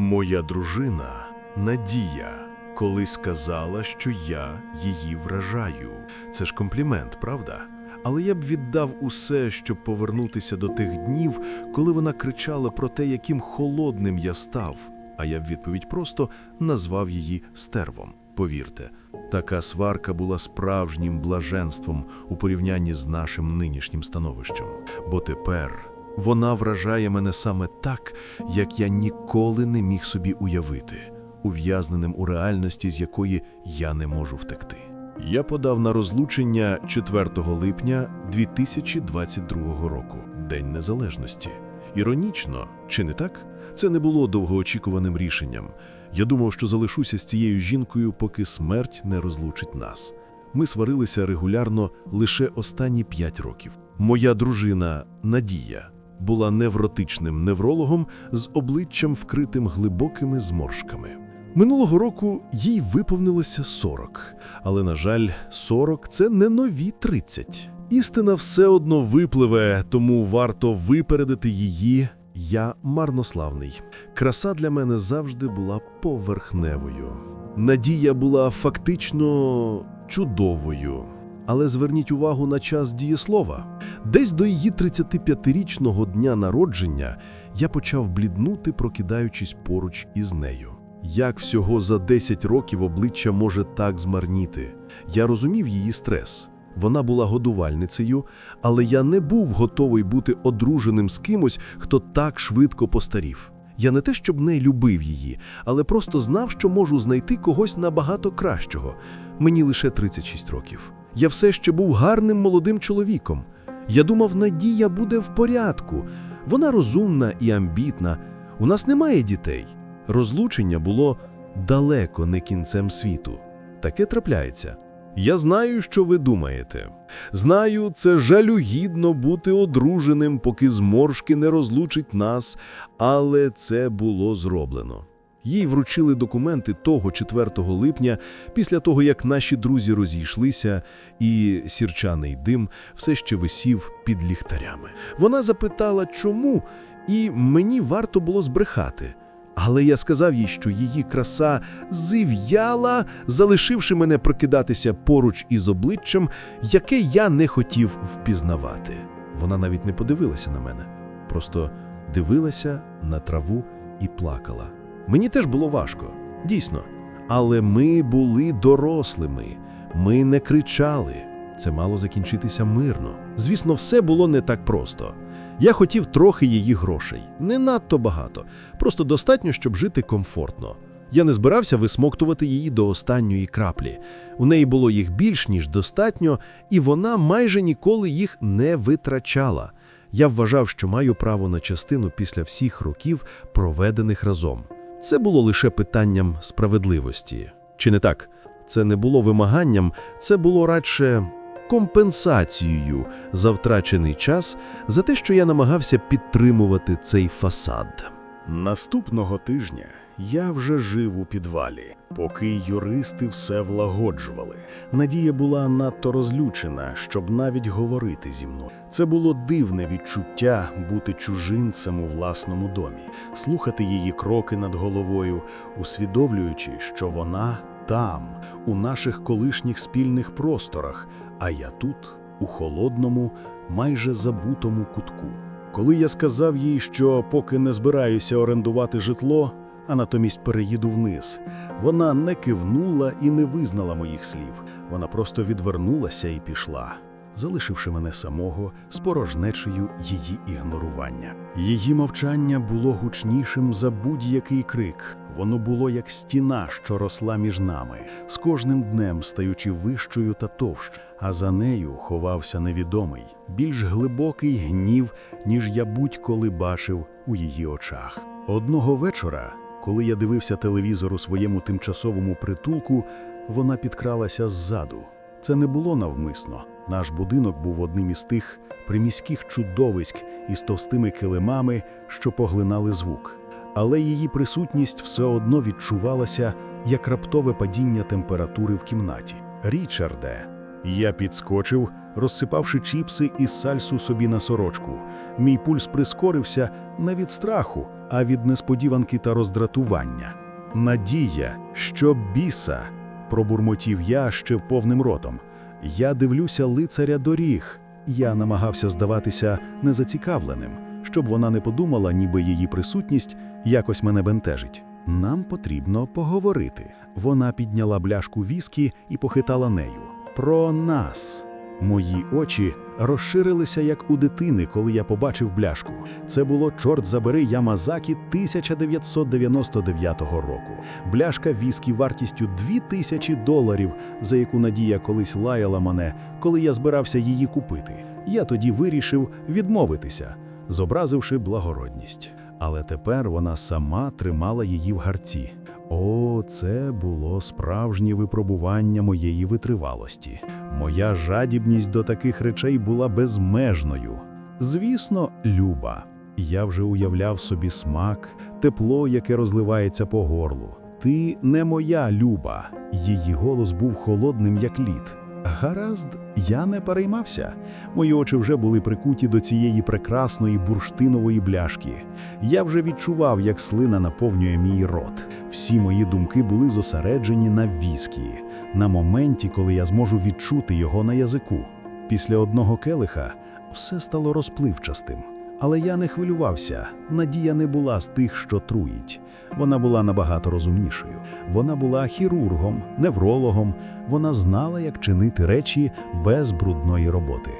Моя дружина Надія колись сказала, що я її вражаю. Це ж комплімент, правда? Але я б віддав усе, щоб повернутися до тих днів, коли вона кричала про те, яким холодним я став, а я в відповідь просто назвав її стервом. Повірте, така сварка була справжнім блаженством у порівнянні з нашим нинішнім становищем. Бо тепер вона вражає мене саме так, як я ніколи не міг собі уявити, ув'язненим у реальності, з якої я не можу втекти. Я подав на розлучення 4 липня 2022 року, День Незалежності. Іронічно, чи не так? Це не було довгоочікуваним рішенням. Я думав, що залишуся з цією жінкою, поки смерть не розлучить нас. Ми сварилися регулярно лише останні п'ять років. Моя дружина Надія була невротичним неврологом з обличчям вкритим глибокими зморшками. Минулого року їй виповнилося 40, але, на жаль, 40 – це не нові 30. Істина все одно випливе, тому варто випередити її. Я марнославний. Краса для мене завжди була поверхневою. Надія була фактично чудовою. Але зверніть увагу на час дієслова. Десь до її 35-річного дня народження я почав бліднути, прокидаючись поруч із нею. Як всього за 10 років обличчя може так змарніти? Я розумів її стрес. Вона була годувальницею, але я не був готовий бути одруженим з кимось, хто так швидко постарів. Я не те, щоб не любив її, але просто знав, що можу знайти когось набагато кращого. Мені лише 36 років. Я все ще був гарним молодим чоловіком. Я думав, Надія буде в порядку. Вона розумна і амбітна. У нас немає дітей. Розлучення було далеко не кінцем світу. Таке трапляється. Я знаю, що ви думаєте. Знаю, це жалюгідно бути одруженим, поки зморшки не розлучить нас, але це було зроблено. Їй вручили документи того 4 липня, після того, як наші друзі розійшлися, і сірчаний дим все ще висів під ліхтарями. Вона запитала, чому, і мені варто було збрехати. Але я сказав їй, що її краса зів'яла, залишивши мене прокидатися поруч із обличчям, яке я не хотів впізнавати. Вона навіть не подивилася на мене, просто дивилася на траву і плакала. Мені теж було важко, дійсно. Але ми були дорослими, ми не кричали. Це мало закінчитися мирно. Звісно, все було не так просто. Я хотів трохи її грошей, не надто багато, просто достатньо, щоб жити комфортно. Я не збирався висмоктувати її до останньої краплі. У неї було їх більш ніж достатньо, і вона майже ніколи їх не витрачала. Я вважав, що маю право на частину після всіх років, проведених разом. Це було лише питанням справедливості. Чи не так? Це не було вимаганням, це було радше компенсацією за втрачений час, за те, що я намагався підтримувати цей фасад. Наступного тижня я вже жив у підвалі, поки юристи все влагоджували. Надія була надто розлючена, щоб навіть говорити зі мною. Це було дивне відчуття бути чужинцем у власному домі, слухати її кроки над головою, усвідомлюючи, що вона там, у наших колишніх спільних просторах, а я тут, у холодному, майже забутому кутку. Коли я сказав їй, що поки не збираюся орендувати житло, а натомість переїду вниз, вона не кивнула і не визнала моїх слів. Вона просто відвернулася і пішла, залишивши мене самого з порожнечею її ігнорування. Її мовчання було гучнішим за будь-який крик. Воно було як стіна, що росла між нами, з кожним днем стаючи вищою та товщ, а за нею ховався невідомий, більш глибокий гнів, ніж я будь-коли бачив у її очах. Одного вечора, коли я дивився телевізор у своєму тимчасовому притулку, вона підкралася ззаду. Це не було навмисно. Наш будинок був одним із тих приміських чудовиськ із товстими килимами, що поглинали звук. Але її присутність все одно відчувалася як раптове падіння температури в кімнаті. Річарде, Я підскочив, розсипавши чіпси і сальсу собі на сорочку. Мій пульс прискорився не від страху, а від несподіванки та роздратування. Надія, що біса, пробурмотів я ще повним ротом. Я дивлюся лицаря доріг. Я намагався здаватися незацікавленим, щоб вона не подумала, ніби її присутність якось мене бентежить. Нам потрібно поговорити. Вона підняла бляшку віскі і похитала нею. Про нас. Мої очі розширилися як у дитини, коли я побачив бляшку. Це було чорт забери Ямазакі 1999 року. Бляшка віскі вартістю 2000 доларів, за яку Надія колись лаяла мене, коли я збирався її купити. Я тоді вирішив відмовитися, зобразивши благородність. Але тепер вона сама тримала її в гарці. О, це було справжнє випробування моєї витривалості. Моя жадібність до таких речей була безмежною. Звісно, люба. Я вже уявляв собі смак, тепло, яке розливається по горлу. Ти не моя люба. Її голос був холодним, як лід. Гаразд, я не переймався. Мої очі вже були прикуті до цієї прекрасної бурштинової бляшки. Я вже відчував, як слина наповнює мій рот. Всі мої думки були зосереджені на віскі, на моменті, коли я зможу відчути його на язику. Після одного келиха все стало розпливчастим. Але я не хвилювався. Надія не була з тих, що труїть. Вона була набагато розумнішою. Вона була хірургом, неврологом. Вона знала, як чинити речі без брудної роботи.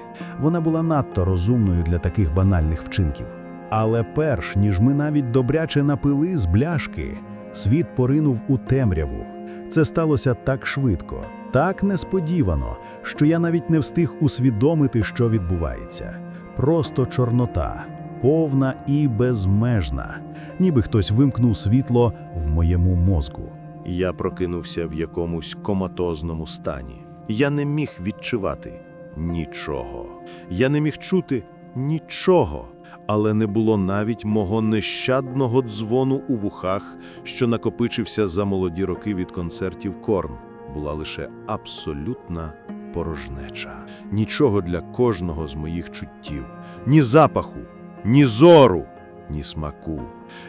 Вона була надто розумною для таких банальних вчинків. Але перш ніж ми навіть добряче напили з бляшки, світ поринув у темряву. Це сталося так швидко, так несподівано, що я навіть не встиг усвідомити, що відбувається. Просто чорнота, повна і безмежна, ніби хтось вимкнув світло в моєму мозку. Я прокинувся в якомусь коматозному стані. Я не міг відчувати нічого. Я не міг чути нічого, але не було навіть мого нещадного дзвону у вухах, що накопичився за молоді роки від концертів Корн. Була лише абсолютна порожнеча. Нічого для кожного з моїх чуттів, ні запаху, ні зору, ні смаку.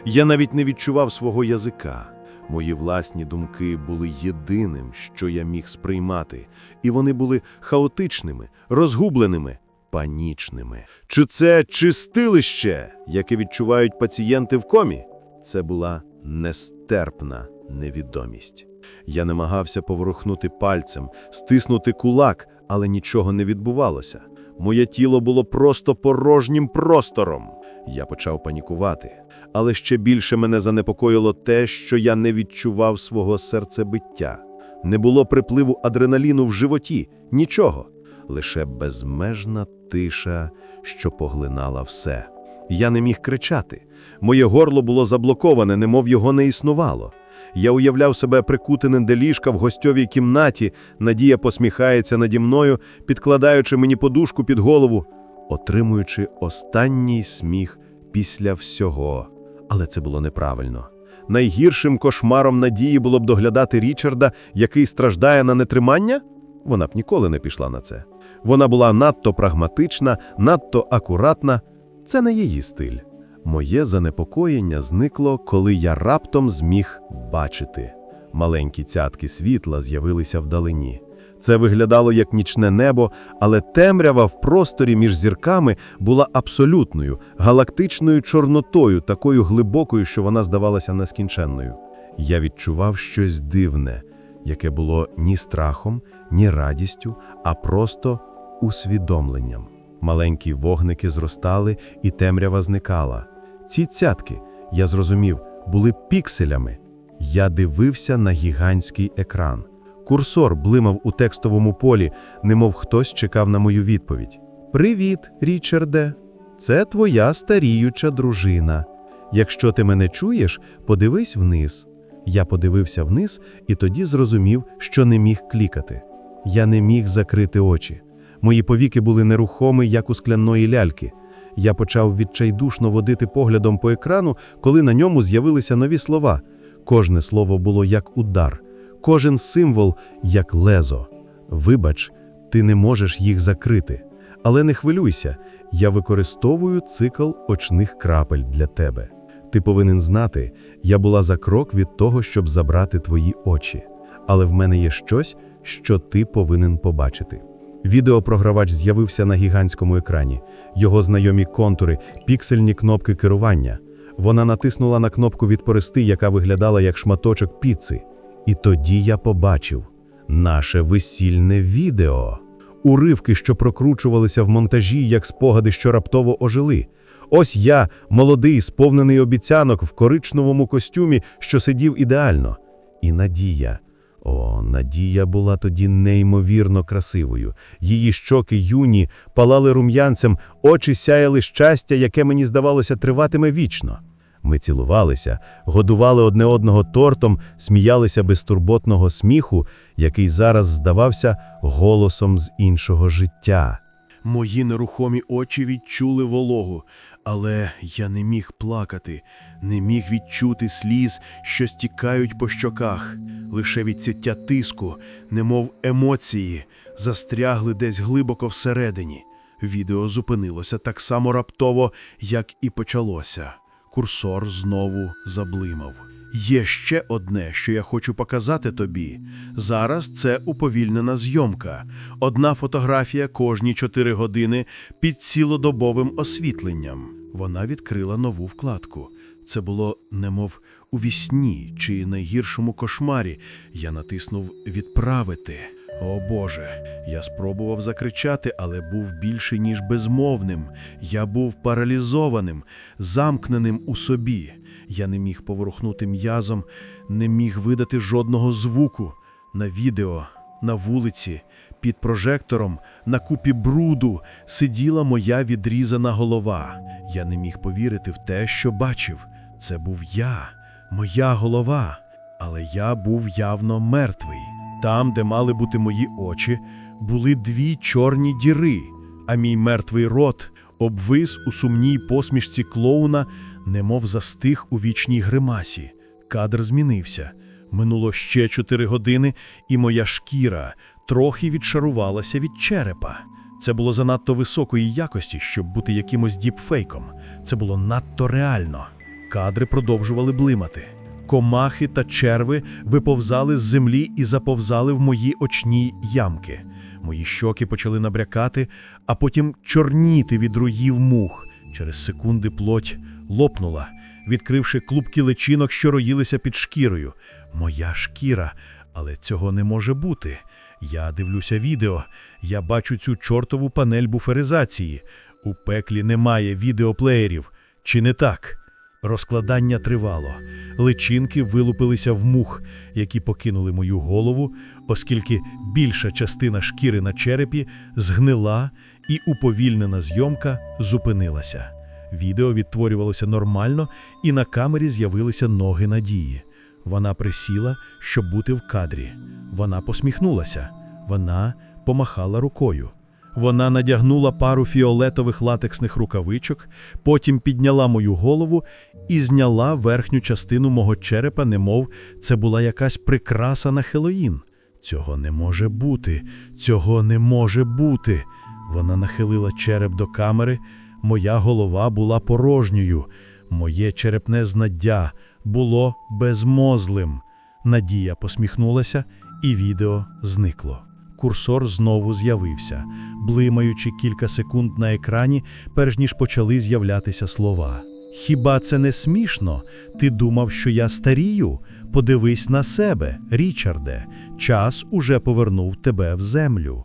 Я навіть не відчував свого язика. Мої власні думки були єдиним, що я міг сприймати, і вони були хаотичними, розгубленими, панічними. Чи це чистилище, яке відчувають пацієнти в комі? Це була нестерпна невідомість. Я намагався поворухнути пальцем, стиснути кулак, але нічого не відбувалося. Моє тіло було просто порожнім простором. Я почав панікувати, але ще більше мене занепокоїло те, що я не відчував свого серцебиття. Не було припливу адреналіну в животі, нічого, лише безмежна тиша, що поглинала все. Я не міг кричати. Моє горло було заблоковане, немов його не існувало. Я уявляв себе прикутеним до ліжка в гостьовій кімнаті, Надія посміхається наді мною, підкладаючи мені подушку під голову, отримуючи останній сміх після всього. Але це було неправильно. Найгіршим кошмаром Надії було б доглядати Річарда, який страждає на нетримання? Вона б ніколи не пішла на це. Вона була надто прагматична, надто акуратна. Це не її стиль. Моє занепокоєння зникло, коли я раптом зміг бачити. Маленькі цятки світла з'явилися вдалині. Це виглядало як нічне небо, але темрява в просторі між зірками була абсолютною, галактичною чорнотою, такою глибокою, що вона здавалася нескінченною. Я відчував щось дивне, яке було ні страхом, ні радістю, а просто усвідомленням. Маленькі вогники зростали, і темрява зникала. Ці цятки, я зрозумів, були пікселями. Я дивився на гігантський екран. Курсор блимав у текстовому полі, немов хтось чекав на мою відповідь. Привіт, Річарде. Це твоя старіюча дружина. Якщо ти мене чуєш, подивись вниз. Я подивився вниз і тоді зрозумів, що не міг клікати. Я не міг закрити очі. Мої повіки були нерухомі, як у скляної ляльки. Я почав відчайдушно водити поглядом по екрану, коли на ньому з'явилися нові слова. Кожне слово було як удар, кожен символ як лезо. Вибач, Ти не можеш їх закрити. Але не хвилюйся, я використовую цикл очних крапель для тебе. Ти повинен знати, я була за крок від того, щоб забрати твої очі. Але в мене є щось, що ти повинен побачити. Відеопрогравач з'явився на гігантському екрані. Його знайомі контури, піксельні кнопки керування. Вона натиснула на кнопку відпорести, яка виглядала як шматочок піци. І тоді я побачив наше весільне відео. Уривки, що прокручувалися в монтажі, як спогади, що раптово ожили. Ось я, молодий, сповнений обіцянок в коричневому костюмі, що сидів ідеально. І Надія. О, Надія була тоді неймовірно красивою. Її щоки юні, палали рум'янцем, очі сяяли щастя, яке мені здавалося триватиме вічно. Ми цілувалися, годували одне одного тортом, сміялися безтурботного сміху, який зараз здавався голосом з іншого життя. Мої нерухомі очі відчули вологу, але я не міг плакати, не міг відчути сліз, що стікають по щоках. Лише відсіття тиску, немов емоції, застрягли десь глибоко всередині. Відео зупинилося так само раптово, як і почалося. Курсор знову заблимав. Є ще одне, що я хочу показати тобі. Зараз це уповільнена зйомка. Одна фотографія кожні 4 години під цілодобовим освітленням. Вона відкрила нову вкладку. Це було немов у вісні чи найгіршому кошмарі. Я натиснув відправити. О Боже, я спробував закричати, але був більше, ніж безмовним. Я був паралізованим, замкненим у собі. Я не міг поворухнути м'язом, не міг видати жодного звуку. На відео, на вулиці, під прожектором, на купі бруду сиділа моя відрізана голова. Я не міг повірити в те, що бачив. Це був я, моя голова. Але я був явно мертвий. Там, де мали бути мої очі, були дві чорні діри, а мій мертвий рот обвис у сумній посмішці клоуна, немов застиг у вічній гримасі. Кадр змінився. Минуло ще чотири години, і моя шкіра трохи відшарувалася від черепа. Це було занадто високої якості, щоб бути якимось діпфейком. Це було надто реально. Кадри продовжували блимати. Комахи та черви виповзали з землі і заповзали в мої очні ямки. Мої щоки почали набрякати, а потім чорніти від руїв мух. Через секунди плоть лопнула, відкривши клубки личинок, що роїлися під шкірою. Моя шкіра, але цього не може бути. Я дивлюся відео, я бачу цю чортову панель буферизації. У пеклі немає відеоплеєрів. Чи не так? Розкладання тривало. Личинки вилупилися в мух, які покинули мою голову, оскільки більша частина шкіри на черепі згнила і уповільнена зйомка зупинилася. Відео відтворювалося нормально, і на камері з'явилися ноги Надії. Вона присіла, щоб бути в кадрі. Вона посміхнулася. Вона помахала рукою. Вона надягнула пару фіолетових латексних рукавичок, потім підняла мою голову і зняла верхню частину мого черепа, немов це була якась прикраса на Хелоїн. Цього не може бути, цього не може бути. Вона нахилила череп до камери. Моя голова була порожньою. Моє черепне знаддя було безмозлим. Надія посміхнулася, і відео зникло. Курсор знову з'явився, блимаючи кілька секунд на екрані, перш ніж почали з'являтися слова. Хіба це не смішно? Ти думав, що я старію? Подивись на себе, Річарде. Час уже повернув тебе в землю.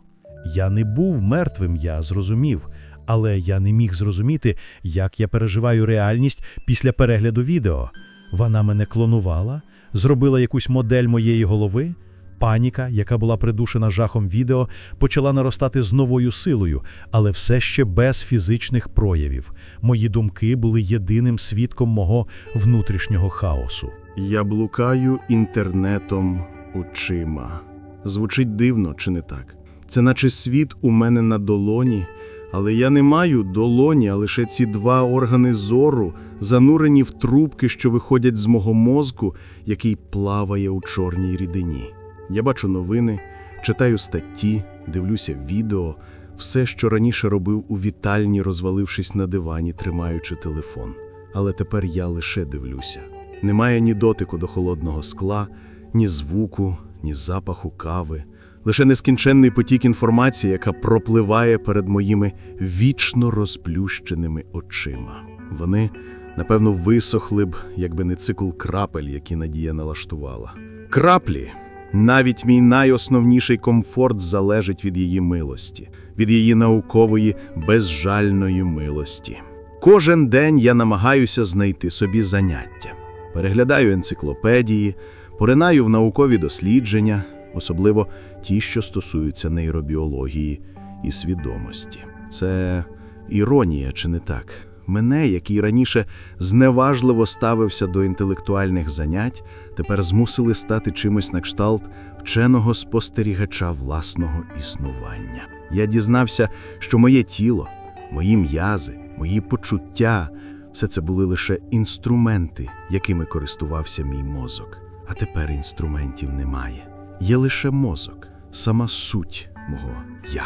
Я не був мертвим, я зрозумів, але я не міг зрозуміти, як я переживаю реальність після перегляду відео. Вона мене клонувала, зробила якусь модель моєї голови. Паніка, яка була придушена жахом відео, почала наростати з новою силою, але все ще без фізичних проявів. Мої думки були єдиним свідком мого внутрішнього хаосу. Я блукаю інтернетом очима. Звучить дивно, чи не так? Це наче світ у мене на долоні, але я не маю долоні, а лише ці два органи зору, занурені в трубки, що виходять з мого мозку, який плаває у чорній рідині. Я бачу новини, читаю статті, дивлюся відео, все, що раніше робив у вітальні, розвалившись на дивані, тримаючи телефон. Але тепер я лише дивлюся. Немає ні дотику до холодного скла, ні звуку, ні запаху кави, лише нескінченний потік інформації, яка пропливає перед моїми вічно розплющеними очима. Вони, напевно, висохли б, якби не цикл крапель, які Надія налаштувала. Краплі, навіть мій найосновніший комфорт залежить від її милості, від її наукової безжальної милості. Кожен день я намагаюся знайти собі заняття. Переглядаю енциклопедії, поринаю в наукові дослідження, особливо ті, що стосуються нейробіології і свідомості. Це іронія, чи не так? Мене, який раніше зневажливо ставився до інтелектуальних занять, тепер змусили стати чимось на кшталт вченого спостерігача власного існування. Я дізнався, що моє тіло, мої м'язи, мої почуття все це були лише інструменти, якими користувався мій мозок. А тепер інструментів немає. Є лише мозок, сама суть мого я.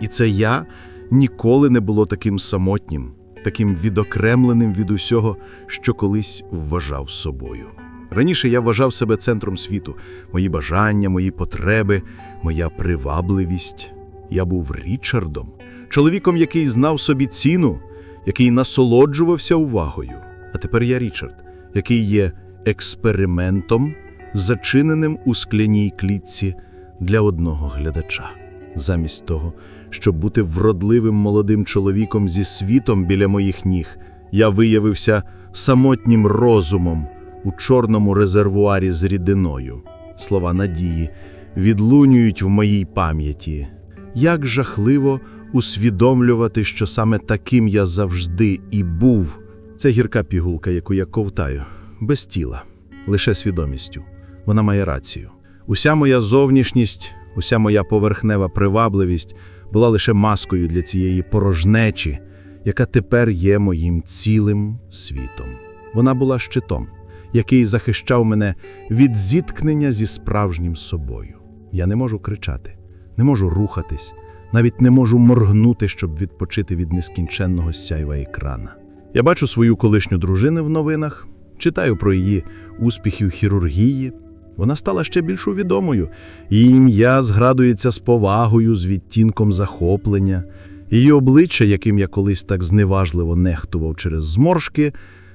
І це я ніколи не було таким самотнім, таким відокремленим від усього, що колись вважав собою. Раніше я вважав себе центром світу, мої бажання, мої потреби, моя привабливість. Я був Річардом, чоловіком, який знав собі ціну, який насолоджувався увагою. А тепер я Річард, який є експериментом, зачиненим у скляній клітці для одного глядача. Замість того, щоб бути вродливим молодим чоловіком зі світом біля моїх ніг, я виявився самотнім розумом у чорному резервуарі з рідиною. Слова надії відлунюють в моїй пам'яті. Як жахливо усвідомлювати, що саме таким я завжди і був. Це гірка пігулка, яку я ковтаю, без тіла, лише свідомістю. Вона має рацію. Уся моя зовнішність, уся моя поверхнева привабливість була лише маскою для цієї порожнечі, яка тепер є моїм цілим світом. Вона була щитом, який захищав мене від зіткнення зі справжнім собою. Я не можу кричати, не можу рухатись, навіть не можу моргнути, щоб відпочити від нескінченного сяйва екрана. Я бачу свою колишню дружину в новинах, читаю про її успіхи в хірургії. Вона стала ще більш відомою. Її ім'я згадується з повагою, з відтінком захоплення. Її обличчя, яким я колись так зневажливо нехтував через зморшки,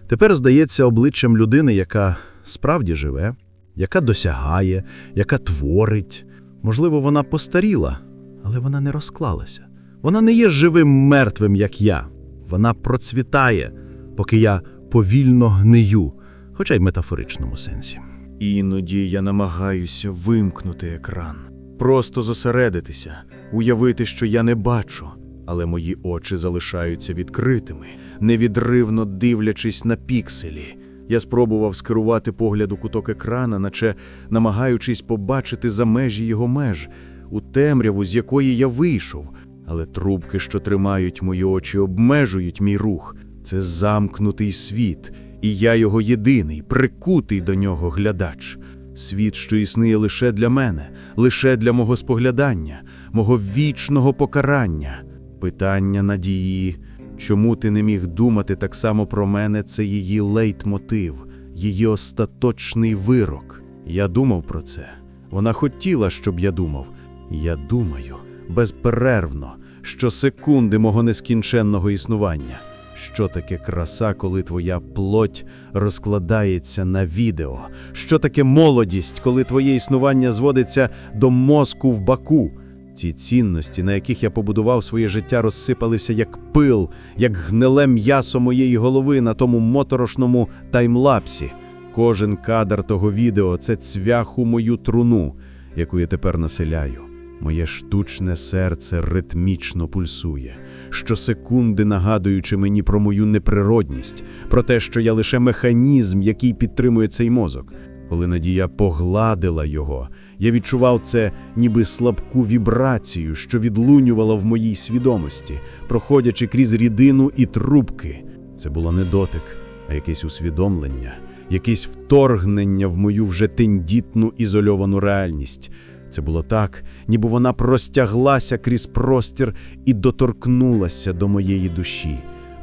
тепер здається обличчям людини, яка справді живе, яка досягає, яка творить. Можливо, вона постаріла, але вона не розклалася. Вона не є живим мертвим, як я. Вона процвітає, поки я повільно гнию, хоча й в метафоричному сенсі. Іноді я намагаюся вимкнути екран, просто зосередитися, уявити, що я не бачу, але мої очі залишаються відкритими, невідривно дивлячись на пікселі. Я спробував скерувати погляд у куток екрана, наче намагаючись побачити за межі його меж, у темряву, з якої я вийшов, але трубки, що тримають мої очі, обмежують мій рух. Це замкнутий світ, і я його єдиний, прикутий до нього глядач. Світ, що існує лише для мене, лише для мого споглядання, мого вічного покарання. Питання надії, чому ти не міг думати так само про мене, це її лейтмотив, її остаточний вирок. Я думав про це. Вона хотіла, щоб я думав. Я думаю безперервно, що секунди мого нескінченного існування. Що таке краса, коли твоя плоть розкладається на відео? Що таке молодість, коли твоє існування зводиться до мозку в баку? Ці цінності, на яких я побудував своє життя, розсипалися як пил, як гниле м'ясо моєї голови на тому моторошному таймлапсі. Кожен кадр того відео це цвях у мою труну, яку я тепер населяю. Моє штучне серце ритмічно пульсує, щосекунди нагадуючи мені про мою неприродність, про те, що я лише механізм, який підтримує цей мозок. Коли Надія погладила його, я відчував це ніби слабку вібрацію, що відлунювала в моїй свідомості, проходячи крізь рідину і трубки. Це було не дотик, а якесь усвідомлення, якесь вторгнення в мою вже тендітну ізольовану реальність. Це було так, ніби вона простяглася крізь простір і доторкнулася до моєї душі,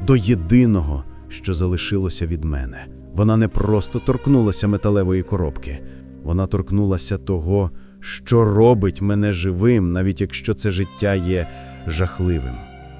до єдиного, що залишилося від мене. Вона не просто торкнулася металевої коробки, вона торкнулася того, що робить мене живим, навіть якщо це життя є жахливим.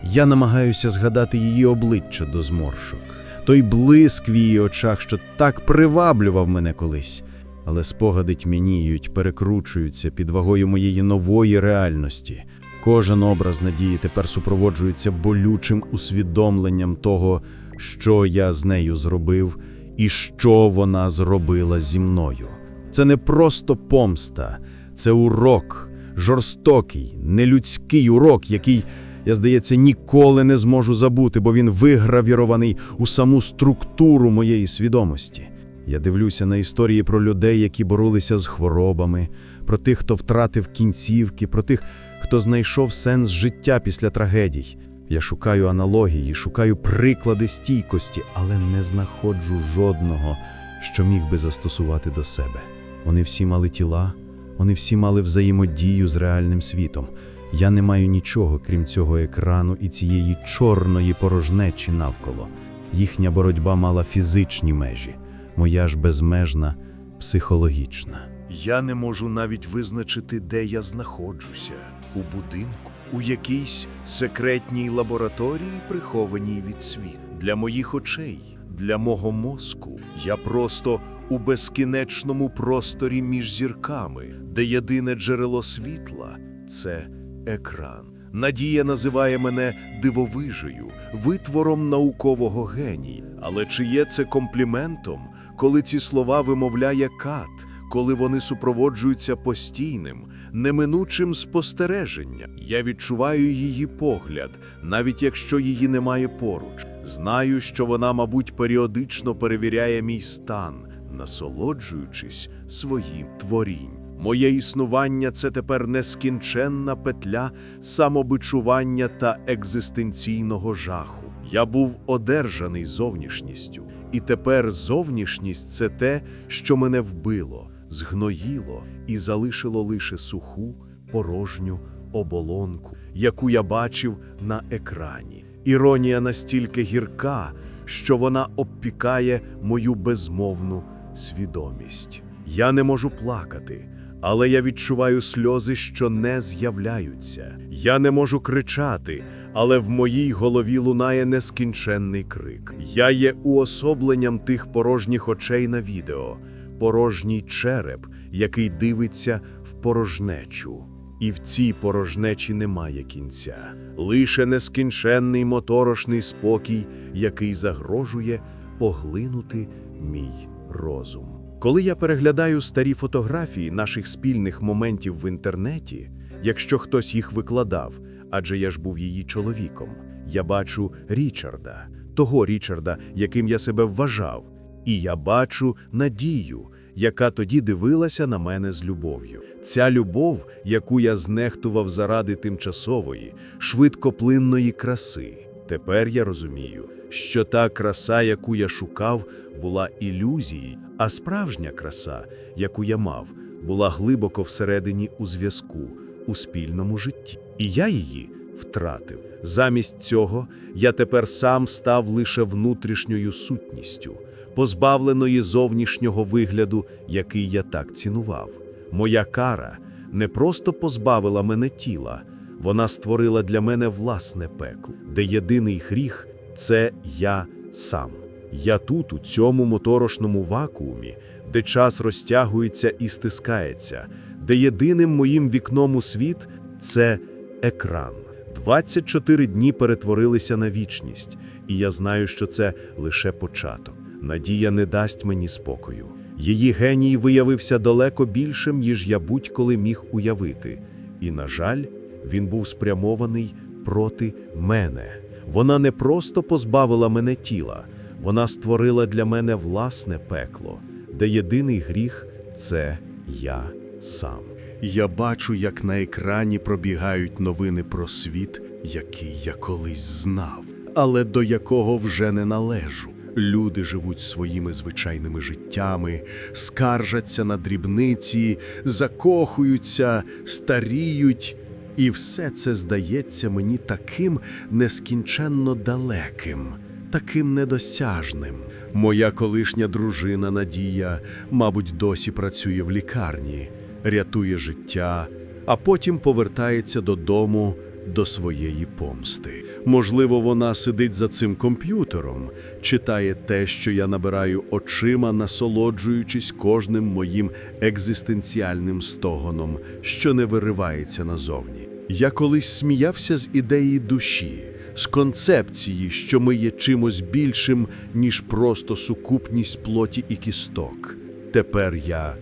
Я намагаюся згадати її обличчя до зморшок, той блиск в її очах, що так приваблював мене колись. Але спогади тьмяніють, перекручуються під вагою моєї нової реальності. Кожен образ надії тепер супроводжується болючим усвідомленням того, що я з нею зробив і що вона зробила зі мною. Це не просто помста, це урок, жорстокий, нелюдський урок, який, я здається, ніколи не зможу забути, бо він вигравірований у саму структуру моєї свідомості. Я дивлюся на історії про людей, які боролися з хворобами, про тих, хто втратив кінцівки, про тих, хто знайшов сенс життя після трагедій. Я шукаю аналогії, шукаю приклади стійкості, але не знаходжу жодного, що міг би застосувати до себе. Вони всі мали тіла, вони всі мали взаємодію з реальним світом. Я не маю нічого, крім цього екрану і цієї чорної порожнечі навколо. Їхня боротьба мала фізичні межі, моя ж безмежна, психологічна. Я не можу навіть визначити, де я знаходжуся у будинку, у якійсь секретній лабораторії, прихованій від світу. Для моїх очей, для мого мозку. Я просто у безкінечному просторі між зірками, де єдине джерело світла це екран. Надія називає мене дивовижею, витвором наукового генія. Але чи є це компліментом, коли ці слова вимовляє кат, коли вони супроводжуються постійним, неминучим спостереженням? Я відчуваю її погляд, навіть якщо її немає поруч. Знаю, що вона, мабуть, періодично перевіряє мій стан, насолоджуючись своїм творінням. Моє існування це тепер нескінченна петля самобичування та екзистенційного жаху. Я був одержаний зовнішністю, і тепер зовнішність це те, що мене вбило, згноїло і залишило лише суху, порожню оболонку, яку я бачив на екрані. Іронія настільки гірка, що вона обпікає мою безмовну свідомість. Я не можу плакати, але я відчуваю сльози, що не з'являються. Я не можу кричати, але в моїй голові лунає нескінченний крик. Я є уособленням тих порожніх очей на відео, порожній череп, який дивиться в порожнечу. І в цій порожнечі немає кінця, лише нескінченний моторошний спокій, який загрожує поглинути мій розум. Коли я переглядаю старі фотографії наших спільних моментів в інтернеті, якщо хтось їх викладав, адже я ж був її чоловіком, я бачу Річарда, того Річарда, яким я себе вважав, і я бачу надію, яка тоді дивилася на мене з любов'ю. Ця любов, яку я знехтував заради тимчасової, швидкоплинної краси. Тепер я розумію, що та краса, яку я шукав, була ілюзією, а справжня краса, яку я мав, була глибоко всередині у зв'язку, у спільному житті. І я її втратив. Замість цього я тепер сам став лише внутрішньою сутністю, позбавленої зовнішнього вигляду, який я так цінував. Моя кара не просто позбавила мене тіла, вона створила для мене власне пекло, де єдиний гріх це я сам. Я тут, у цьому моторошному вакуумі, де час розтягується і стискається, де єдиним моїм вікном у світ це екран. 24 дні перетворилися на вічність, і я знаю, що це лише початок. Надія не дасть мені спокою. Її геній виявився далеко більшим, ніж я будь-коли міг уявити. І, на жаль, він був спрямований проти мене. Вона не просто позбавила мене тіла, вона створила для мене власне пекло, де єдиний гріх це я сам. Я бачу, як на екрані пробігають новини про світ, який я колись знав, але до якого вже не належу. Люди живуть своїми звичайними життями, скаржаться на дрібниці, закохуються, старіють. І все це здається мені таким нескінченно далеким, таким недосяжним. Моя колишня дружина Надія, мабуть, досі працює в лікарні, рятує життя, а потім повертається додому до своєї помсти. Можливо, вона сидить за цим комп'ютером, читає те, що я набираю очима, насолоджуючись кожним моїм екзистенціальним стогоном, що не виривається назовні. Я колись сміявся з ідеї душі, з концепції, що ми є чимось більшим, ніж просто сукупність плоті і кісток. Тепер я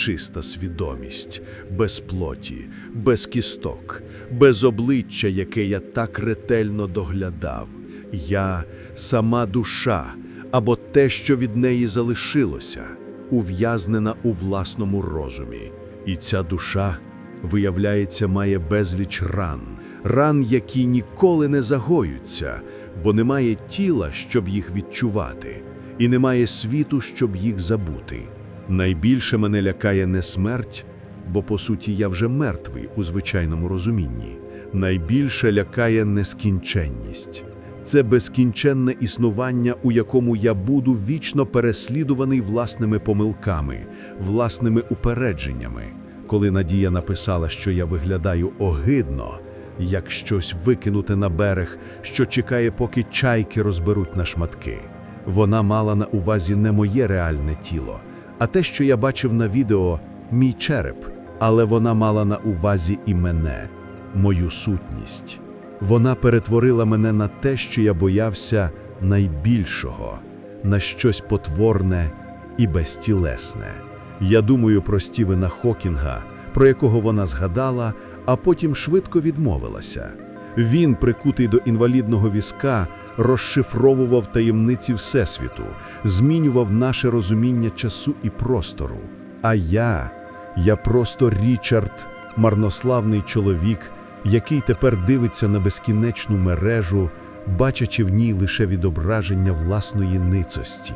чиста свідомість, без плоті, без кісток, без обличчя, яке я так ретельно доглядав. Я сама душа або те, що від неї залишилося, ув'язнена у власному розумі. І ця душа, виявляється, має безліч ран, ран, які ніколи не загоються, бо немає тіла, щоб їх відчувати, і немає світу, щоб їх забути. Найбільше мене лякає не смерть, бо по суті я вже мертвий у звичайному розумінні. Найбільше лякає нескінченність. Це безкінченне існування, у якому я буду вічно переслідуваний власними помилками, власними упередженнями. Коли Надія написала, що я виглядаю огидно, як щось викинуте на берег, що чекає, поки чайки розберуть на шматки. Вона мала на увазі не моє реальне тіло, а те, що я бачив на відео, мій череп, але вона мала на увазі і мене, мою сутність. Вона перетворила мене на те, що я боявся найбільшого, на щось потворне і безтілесне. Я думаю про Стівена Хокінга, про якого вона згадала, а потім швидко відмовилася. Він, прикутий до інвалідного візка, розшифровував таємниці Всесвіту, змінював наше розуміння часу і простору. А я, я просто Річард, марнославний чоловік, який тепер дивиться на безкінечну мережу, бачачи в ній лише відображення власної ницості.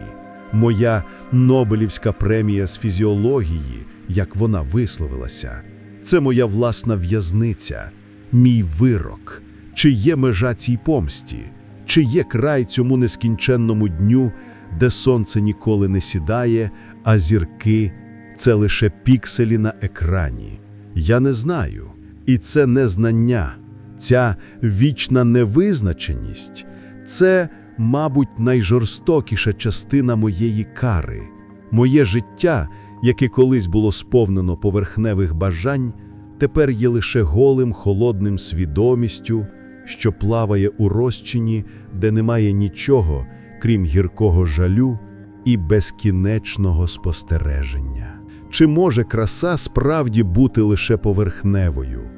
Моя Нобелівська премія з фізіології, як вона висловилася, це моя власна в'язниця, мій вирок. Чи є межа цій помсті? Чи є край цьому нескінченному дню, де сонце ніколи не сідає, а зірки це лише пікселі на екрані? Я не знаю. І це незнання, ця вічна невизначеність це, мабуть, найжорстокіша частина моєї кари. Моє життя, яке колись було сповнено поверхневих бажань, тепер є лише голим холодним свідомістю, що плаває у розчині, де немає нічого, крім гіркого жалю і безкінечного спостереження. Чи може краса справді бути лише поверхневою?